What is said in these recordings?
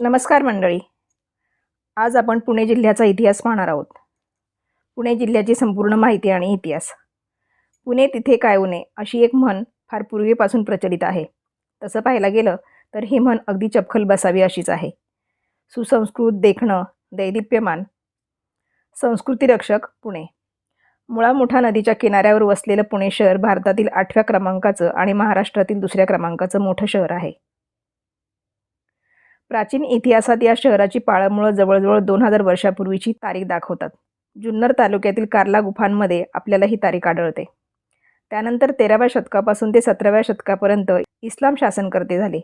नमस्कार मंडळी. आज आपण पुणे जिल्ह्याचा इतिहास पाहणार आहोत. पुणे जिल्ह्याची संपूर्ण माहिती आणि इतिहास. पुणे तिथे काय उणे अशी एक म्हण फार पूर्वीपासून प्रचलित आहे. तसं पाहायला गेलं तर ही म्हण अगदी चपखल बसावी अशीच आहे. सुसंस्कृत देखणं दैदिप्यमान. संस्कृतीरक्षक पुणे. मुळामुठा नदीच्या किनाऱ्यावर वसलेलं पुणे शहर भारतातील आठव्या क्रमांकाचं आणि महाराष्ट्रातील दुसऱ्या क्रमांकाचं मोठं शहर आहे. प्राचीन इतिहासात या शहराची पाळंमुळं जवळजवळ दोन हजार वर्षापूर्वीची तारीख दाखवतात. जुन्नर तालुक्यातील कार्ला गुफांमध्ये आपल्याला ही तारीख आढळते. त्यानंतर तेराव्या शतकापासून ते सतराव्या शतकापर्यंत इस्लाम शासनकर्ते झाले.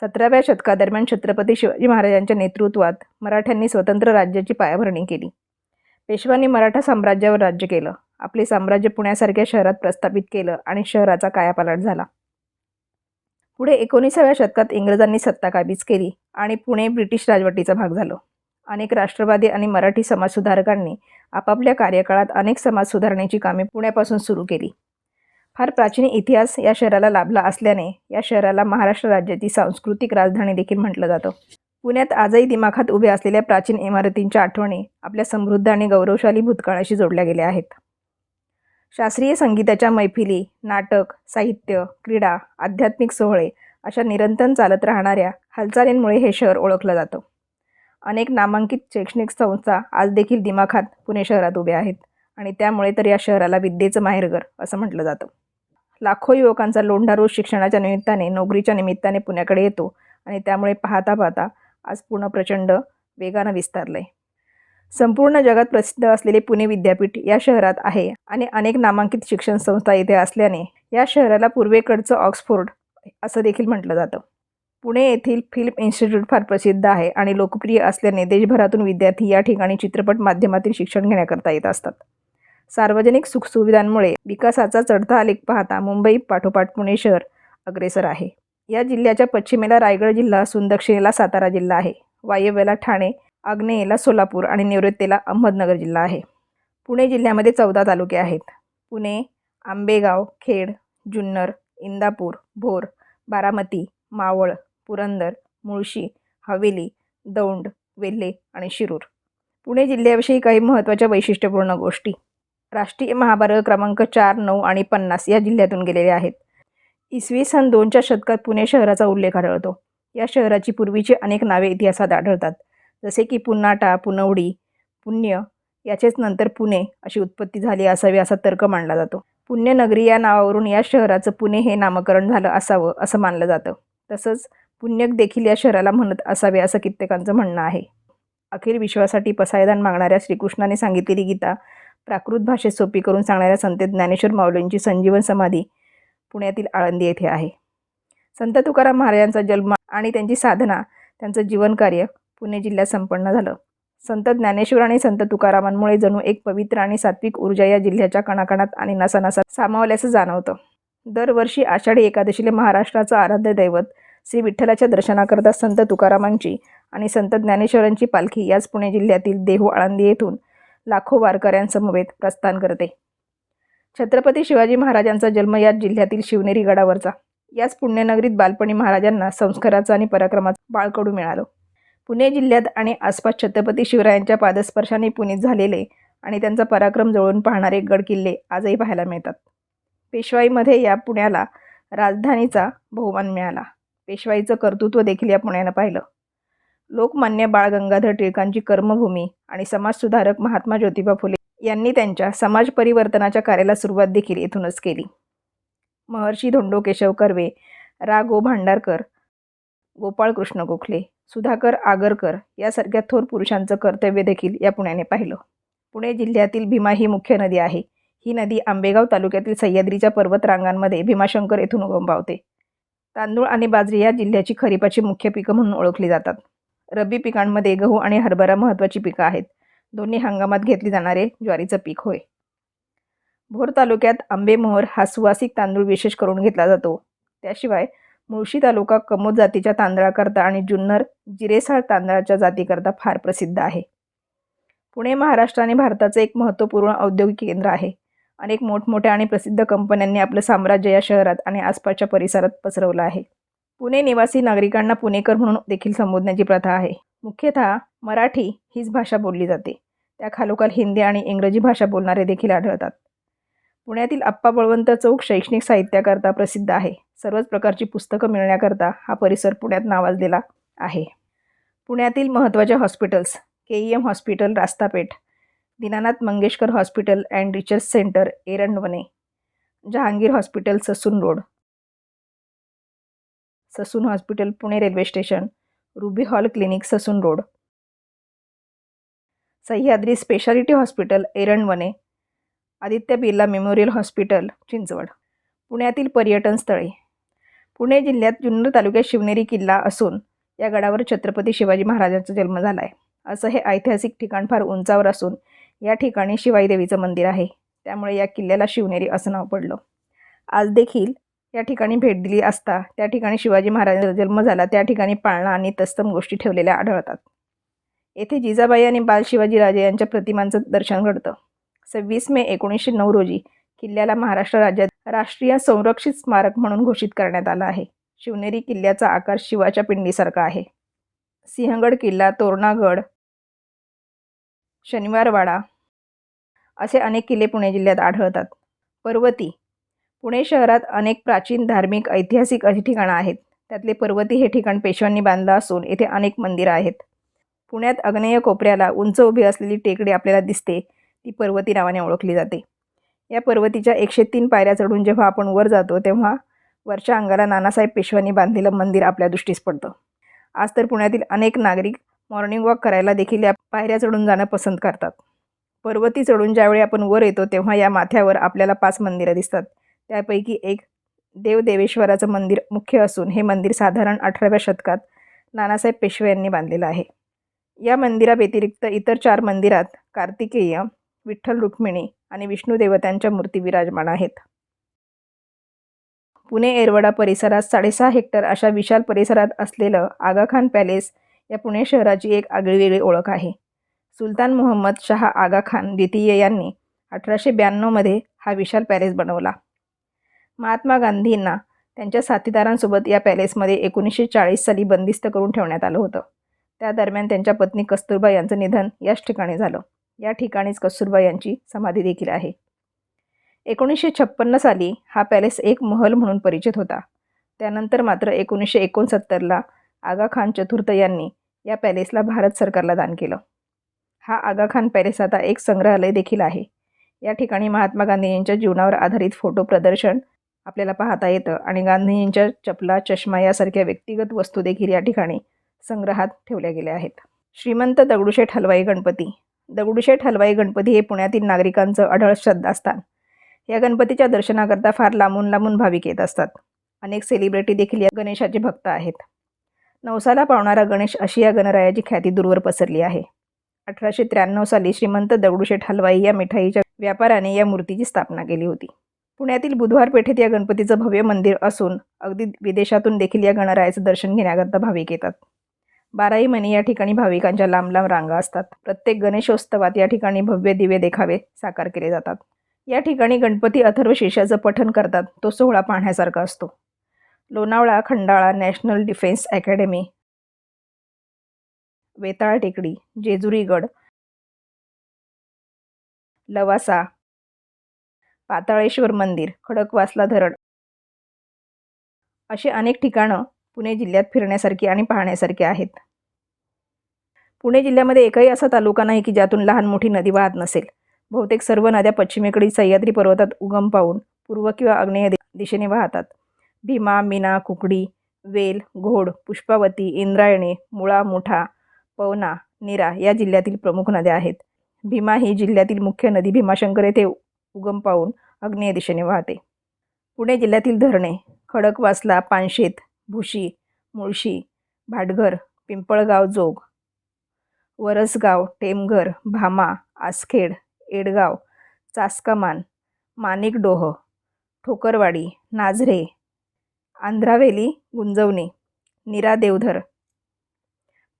सतराव्या शतकादरम्यान छत्रपती शिवाजी महाराजांच्या नेतृत्वात मराठ्यांनी स्वतंत्र राज्याची पायाभरणी केली. पेशवांनी मराठा साम्राज्यावर राज्य केलं. आपले साम्राज्य पुण्यासारख्या शहरात प्रस्थापित केलं आणि शहराचा कायापालट झाला. पुढे एकोणीसाव्या शतकात इंग्रजांनी सत्ता काबीज केली आणि पुणे ब्रिटिश राजवटीचा भाग झालो. अनेक राष्ट्रवादी आणि मराठी समाजसुधारकांनी आपापल्या कार्यकाळात अनेक समाज सुधारणेची कामे पुण्यापासून सुरू केली. फार प्राचीन इतिहास या शहराला लाभला असल्याने या शहराला महाराष्ट्र राज्याची सांस्कृतिक राजधानी देखील म्हटलं जातं. पुण्यात आजही दिमाखात उभ्या असलेल्या प्राचीन इमारतींच्या आठवणी आपल्या समृद्ध आणि गौरवशाली भूतकाळाशी जोडल्या गेल्या आहेत. शास्त्रीय संगीताच्या मैफिली नाटक साहित्य क्रीडा आध्यात्मिक सोहळे अशा निरंतर चालत राहणाऱ्या हालचालींमुळे हे शहर ओळखलं जातं. अनेक नामांकित शैक्षणिक संस्था आज देखील दिमाखात पुणे शहरात उभ्या आहेत आणि त्यामुळे तर या शहराला विद्येचं माहेरघर असं म्हटलं जातं. लाखो युवकांचा लोंढा रोज शिक्षणाच्या निमित्ताने नोकरीच्या निमित्ताने पुण्याकडे येतो आणि त्यामुळे पाहता पाहता आज पुणे प्रचंड वेगानं विस्तारलं आहे संपूर्ण जगात प्रसिद्ध असलेले पुणे विद्यापीठ या शहरात आहे आणि अनेक नामांकित शिक्षण संस्था येथे असल्याने या शहराला पूर्वेकडचं ऑक्सफोर्ड असं देखील म्हटलं जातं. पुणे येथील फिल्म इन्स्टिट्यूट फार प्रसिद्ध आहे आणि लोकप्रिय असल्याने देशभरातून विद्यार्थी या ठिकाणी चित्रपट माध्यमातील शिक्षण घेण्याकरता येत असतात. सार्वजनिक सुखसुविधांमुळे विकासाचा चढता आलेख पाहता मुंबई पाठोपाठ पुणे शहर अग्रेसर आहे. या जिल्ह्याच्या पश्चिमेला रायगड जिल्हा असून दक्षिणेला सातारा जिल्हा आहे. वायव्येला ठाणे आग्नेयेला सोलापूर आणि नैऋत्येला अहमदनगर जिल्हा आहे. पुणे जिल्ह्यामध्ये चौदा तालुके आहेत. पुणे आंबेगाव खेड जुन्नर इंदापूर भोर बारामती मावळ पुरंदर मुळशी हवेली दौंड वेल्हे आणि शिरूर. पुणे जिल्ह्याविषयी काही महत्त्वाच्या वैशिष्ट्यपूर्ण गोष्टी. राष्ट्रीय महामार्ग क्रमांक चार नऊ आणि पन्नास या जिल्ह्यातून गेलेले आहेत. इसवी सन दोनच्या शतकात पुणे शहराचा उल्लेख आढळतो. या शहराची पूर्वीची अनेक नावे इतिहासात आढळतात. जसे की पुन्नाटा पुनवडी पुण्य याचेच नंतर पुणे अशी उत्पत्ती झाली असावी असा तर्क मांडला जातो. पुण्यनगरी या नावावरून या शहराचं पुणे हे नामकरण झालं असावं असं मानलं जातं. तसंच पुण्यक देखील या शहराला म्हणत असावे असं कित्येकांचं म्हणणं आहे. अखेर विश्वासाठी पसायदान मागणाऱ्या श्रीकृष्णाने सांगितलेली गीता प्राकृत भाषेत सोपी करून सांगणाऱ्या संत ज्ञानेश्वर माऊलींची संजीवन समाधी पुण्यातील आळंदी येथे आहे. संत तुकाराम महाराजांचा जन्म आणि त्यांची साधना त्यांचं जीवनकार्य पुणे जिल्ह्यात संपन्न झालं. संत ज्ञानेश्वर आणि संत तुकारामांमुळे जणू एक पवित्र आणि सात्विक ऊर्जा या जिल्ह्याच्या कणाकणात आणि नसानसात सामावल्याचं जाणवतं. दरवर्षी आषाढी एकादशीला महाराष्ट्राचं आराध्य दैवत श्री विठ्ठलाच्या दर्शनाकरता संत तुकारामांची आणि संत ज्ञानेश्वरांची पालखी याच पुणे जिल्ह्यातील देहू आळंदी येथून लाखो वारकऱ्यांसमवेत प्रस्थान करते. छत्रपती शिवाजी महाराजांचा जन्म याच जिल्ह्यातील शिवनेरी गडावरचा. याच पुण्यनगरीत बालपणी महाराजांना संस्काराचं आणि पराक्रमाचं बाळकडू मिळालं. पुणे जिल्ह्यात आणि आसपास छत्रपती शिवरायांच्या पादस्पर्शाने पुनीत झालेले आणि त्यांचा पराक्रम जवळून पाहणारे गड किल्ले आजही पाहायला मिळतात. पेशवाईमध्ये या पुण्याला राजधानीचा बहुमान मिळाला. पेशवाईचं कर्तृत्व देखील या पुण्यानं पाहिलं. लोकमान्य बाळ गंगाधर टिळकांची कर्मभूमी आणि समाजसुधारक महात्मा ज्योतिबा फुले यांनी त्यांच्या समाज परिवर्तनाच्या कार्याला सुरुवात देखील येथूनच केली. महर्षी धोंडो केशव कर्वे रा गो भांडारकर गोपाळकृष्ण गोखले सुधाकर आगरकर यासारख्या थोर पुरुषांचं कर्तव्य देखील या पुण्याने पाहिलं. पुणे जिल्ह्यातील भीमा ही मुख्य नदी आहे. ही नदी आंबेगाव तालुक्यातील सह्याद्रीच्या पर्वतरांगांमध्ये भीमाशंकर येथून उगम पावते. तांदूळ आणि बाजरी या जिल्ह्याची खरीपाची मुख्य पिकं म्हणून ओळखली जातात. रब्बी पिकांमध्ये गहू आणि हरभरा महत्त्वाची पिकं आहेत. दोन्ही हंगामात घेतली जाणारे ज्वारीचं पीक होय. भोर तालुक्यात आंबेमोहर हा सुवासिक तांदूळ विशेष करून घेतला जातो. त्याशिवाय मुळशी तालुका कमोद जातीच्या तांदळाकरता आणि जुन्नर जिरेसाळ तांदळाच्या जातीकरता फार प्रसिद्ध आहे. पुणे महाराष्ट्र आणि भारताचं एक महत्त्वपूर्ण औद्योगिक केंद्र आहे. अनेक मोठमोठ्या आणि प्रसिद्ध कंपन्यांनी आपलं साम्राज्य या शहरात आणि आसपासच्या परिसरात पसरवलं आहे. पुणे निवासी नागरिकांना पुणेकर म्हणून देखील संबोधण्याची प्रथा आहे. मुख्यतः मराठी हीच भाषा बोलली जाते. त्याखालोखाल हिंदी आणि इंग्रजी भाषा बोलणारे देखील आढळतात. पुण्यातील आप्पा बळवंत चौक शैक्षणिक साहित्याकरता प्रसिद्ध आहे. सर्वच प्रकारची पुस्तकं मिळण्याकरता हा परिसर पुण्यात नावाजलेला आहे. पुण्यातील महत्त्वाच्या hospitals K E M hospital Rastapeth Dinanath Mangeshkar hospital and research centre Erandwane Jahangir hospital Sassoon road. Sassoon hospital Pune railway station Ruby Hall clinic Sassoon road. Sahyadri speciality hospital Erandwane Aditya Birla memorial hospital Chinchwad. पुण्यातील पर्यटन स्थळे पुणे जिल्ह्यात जुन्नर तालुक्यात शिवनेरी किल्ला असून या गडावर छत्रपती शिवाजी महाराजांचा जन्म झाला आहे असं हे ऐतिहासिक ठिकाण फार उंचावर असून या ठिकाणी शिवाई देवीचं मंदिर आहे. त्यामुळे या किल्ल्याला शिवनेरी असं नाव पडलं. आज देखील या ठिकाणी भेट दिली असता त्या ठिकाणी शिवाजी महाराजांचा जन्म झाला त्या ठिकाणी पाळणा आणि तत्सम गोष्टी ठेवलेल्या आढळतात. येथे जिजाबाई आणि बाल शिवाजीराजे यांच्या प्रतिमांचं दर्शन घडतं. सव्वीस मे एकोणीसशे नऊ रोजी किल्ल्याला महाराष्ट्र राज्यात राष्ट्रीय संरक्षित स्मारक म्हणून घोषित करण्यात आला आहे. शिवनेरी किल्ल्याचा आकार शिवाच्या पिंडीसारखा आहे. सिंहगड किल्ला तोरणागड शनिवारवाडा असे अनेक किल्ले पुणे जिल्ह्यात आढळतात. पर्वती पुणे शहरात अनेक प्राचीन धार्मिक ऐतिहासिक अशी ठिकाणं आहेत. त्यातले पर्वती हे ठिकाण पेशव्यांनी बांधलं असून येथे अनेक मंदिरं आहेत. पुण्यात अग्नेय कोपऱ्याला उंच उभी असलेली टेकडी आपल्याला दिसते. ती पर्वती नावाने ओळखली जाते. या पर्वतीच्या एकशे तीन पायऱ्या चढून जेव्हा आपण वर जातो तेव्हा वरच्या अंगाला नानासाहेब पेशव्यांनी बांधलेलं मंदिर आपल्या दृष्टीस पडतं. आज तर पुण्यातील अनेक नागरिक मॉर्निंग वॉक करायला देखील या पायऱ्या चढून जाणं पसंत करतात. पर्वती चढून ज्यावेळी आपण वर येतो तेव्हा या माथ्यावर आपल्याला पाच मंदिरं दिसतात. त्यापैकी एक देवदेवेश्वराचं मंदिर मुख्य असून हे मंदिर साधारण अठराव्या शतकात नानासाहेब पेशवे यांनी बांधलेलं आहे. या मंदिराव्यतिरिक्त इतर चार मंदिरात कार्तिकेय विठ्ठल रुक्मिणी आणि विष्णू देवतांच्या मूर्ती विराजमान आहेत. पुणे एरवडा परिसरात साडेसहा हेक्टर अशा विशाल परिसरात असलेलं आगाखान पॅलेस या पुणे शहराची एक आगळीवेगळी ओळख आहे. सुलतान मोहम्मद शहा आगा खान द्वितीय यांनी अठराशे ब्याण्णवमध्ये हा विशाल पॅलेस बनवला. महात्मा गांधींना त्यांच्या साथीदारांसोबत या पॅलेसमध्ये एकोणीसशे चाळीस साली बंदिस्त करून ठेवण्यात आलं होतं. त्या दरम्यान त्यांच्या पत्नी कस्तुरबा यांचं निधन याच ठिकाणी झालं. या ठिकाणीच कस्तुरबा यांची समाधी देखील आहे. एकोणीसशे छप्पन्न साली हा पॅलेस एक महल म्हणून परिचित होता. त्यानंतर मात्र एकोणीसशे एकोणसत्तरला आगा खान चतुर्थ यांनी या पॅलेसला भारत सरकारला दान केलं. हा आगा खान पॅलेस आता एक संग्रहालय देखील आहे. या ठिकाणी महात्मा गांधी यांच्या जीवनावर आधारित फोटो प्रदर्शन आपल्याला पाहता येतं आणि गांधींच्या चपला चष्मा यासारख्या व्यक्तिगत वस्तू देखील या ठिकाणी संग्रहात ठेवल्या गेल्या आहेत. श्रीमंत दगडूशेठ हलवाई गणपती दगडूशेठ हलवाई गणपती हे पुण्यातील नागरिकांचं अढळ श्रद्धास्थान. या गणपतीच्या दर्शनाकरता फार लांबून लांबून भाविक येत असतात. अनेक सेलिब्रिटी देखील या गणेशाचे भक्त आहेत. नवसाला पावणारा गणेश अशी या गणरायाची ख्याती दूरवर पसरली आहे. अठराशे त्र्याण्णव साली श्रीमंत दगडूशेठ हलवाई या मिठाईच्या व्यापाराने या मूर्तीची स्थापना केली होती. पुण्यातील बुधवार पेठेत या गणपतीचं भव्य मंदिर असून अगदी विदेशातून देखील या गणरायाचं दर्शन घेण्याकरता भाविक येतात. बाराही महिने या ठिकाणी भाविकांच्या लांब लांब रांगा असतात. प्रत्येक गणेशोत्सवात या ठिकाणी भव्य दिवे देखावे साकार केले जातात. या ठिकाणी गणपती अथर्व शेषाचं पठण करतात तो सोहळा पाहण्यासारखा असतो. Lonavala Khandala National Defence Academy Vetal टेकडी जेजुरीगड लवासा पाताळेश्वर मंदिर खडकवासला धरण असे अनेक ठिकाणं पुणे जिल्ह्यात फिरण्यासारखी आणि पाहण्यासारखी आहेत. पुणे जिल्ह्यामध्ये एकही असा तालुका नाही की ज्यातून लहान मोठी नदी वाहत नसेल. बहुतेक सर्व नद्या पश्चिमेकडील सह्याद्री पर्वतात उगम पावून पूर्व किंवा आग्नेय दिशेने वाहतात. भीमा मीना कुकडी वेल घोड पुष्पावती इंद्रायणी मुळा मुठा पवना निरा या जिल्ह्यातील प्रमुख नद्या आहेत. भीमा ही जिल्ह्यातील मुख्य नदी. भीमाशंकर येथे उगम पावून आग्नेय दिशेने वाहते. पुणे जिल्ह्यातील धरणे खडकवासला पानशेत भुशी मुळशी भाटघर पिंपळगाव जोग वरसगाव टेमघर भामा आसखेड एडगाव चासकमान माणिकडोह ठोकरवाडी नाझरे आंध्रावेली गुंजवणे निरा देवधर.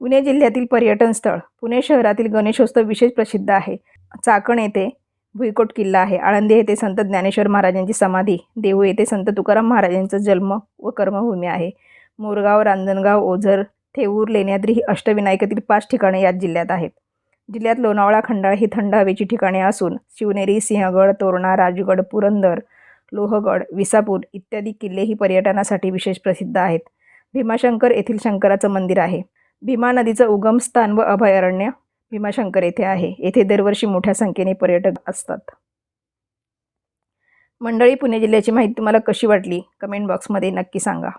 पुणे जिल्ह्यातील पर्यटन स्थळ. पुणे शहरातील गणेशोत्सव विशेष प्रसिद्ध आहे. चाकण येथे भुईकोट किल्ला आहे. आळंदी येथे संत ज्ञानेश्वर महाराजांची समाधी देहू येथे संत तुकाराम महाराजांचा जन्म व कर्मभूमी आहे. मोरगाव रांजणगाव ओझर थेऊर लेण्याद्री ही अष्टविनायकातील पाच ठिकाणे याच जिल्ह्यात आहेत. जिल्ह्यात लोणावळा खंडाळा ही थंड हवेची ठिकाणे असून शिवनेरी सिंहगड तोरणा राजगड पुरंदर लोहगड विसापूर इत्यादी किल्ले ही पर्यटनासाठी विशेष प्रसिद्ध आहेत. भीमाशंकर येथील शंकराचं मंदिर आहे. भीमा नदीचं उगमस्थान व अभयारण्य भीमाशंकर येथे आहे. येथे दरवर्षी मोठ्या संख्येने पर्यटक असतात. मंडळी पुणे जिल्ह्याची माहिती तुम्हाला कशी वाटली? कमेंट बॉक्समध्ये नक्की सांगा.